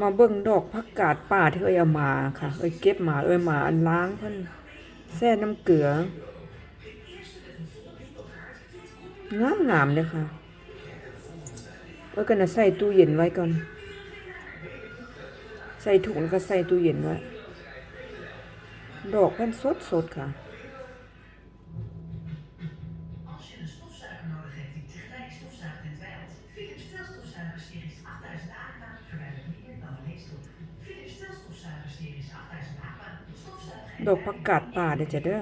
มาเบิ่งดอกผักกาดป่าที่เอ้ยเอามาค่ะเอ้ยเก็บมาเอ้ยมาอันล้างเพิ่นแช่น้ำเกลืองามงามๆเลยค่ะเอ้ยก็น่ะใส่ตู้เย็นไว้ก่อน ใส่ถุงแล้วก็ใส่ตู้เย็นไว้ดอกเพิ่นสดๆค่ะ ดอกผักกาดป่าเด้อจ้ะเด้อ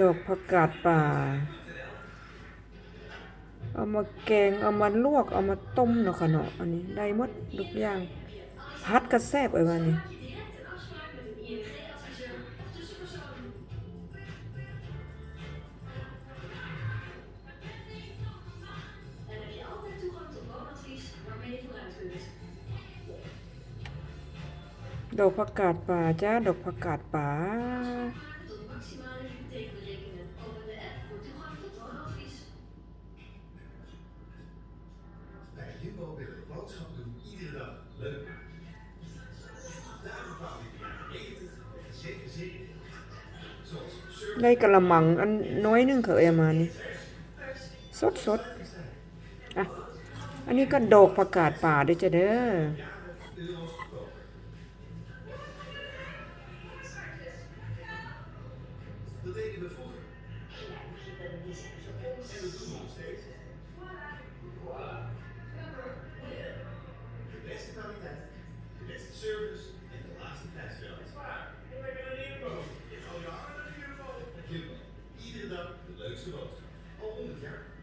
ดอกผักกาดป่า เอามาแกง เอามาลวก เอามาต้มเนาะค่ะเนาะ อันนี้ได้หมดทุกอย่าง พัดก็แซบเอ้ว่านี่ ดอกผักกาดป่าจ้าดอกผักกาดป่าได้กระมังอันน้อยนึงเขาเอามานี่สดสดอะ อันนี้ก็ดอกประกาศป่าด้วยจ้ะเด้อ in de vroeger. En we doen nog steeds. Voilà. De beste kwaliteit, de beste service en de laagste prijsveld. Dat is waar. Ik ben een Jumbo. Ik je jaren een Jumbo. Jumbo. Iedere dag de leukste boodschap. Al 100 jaar.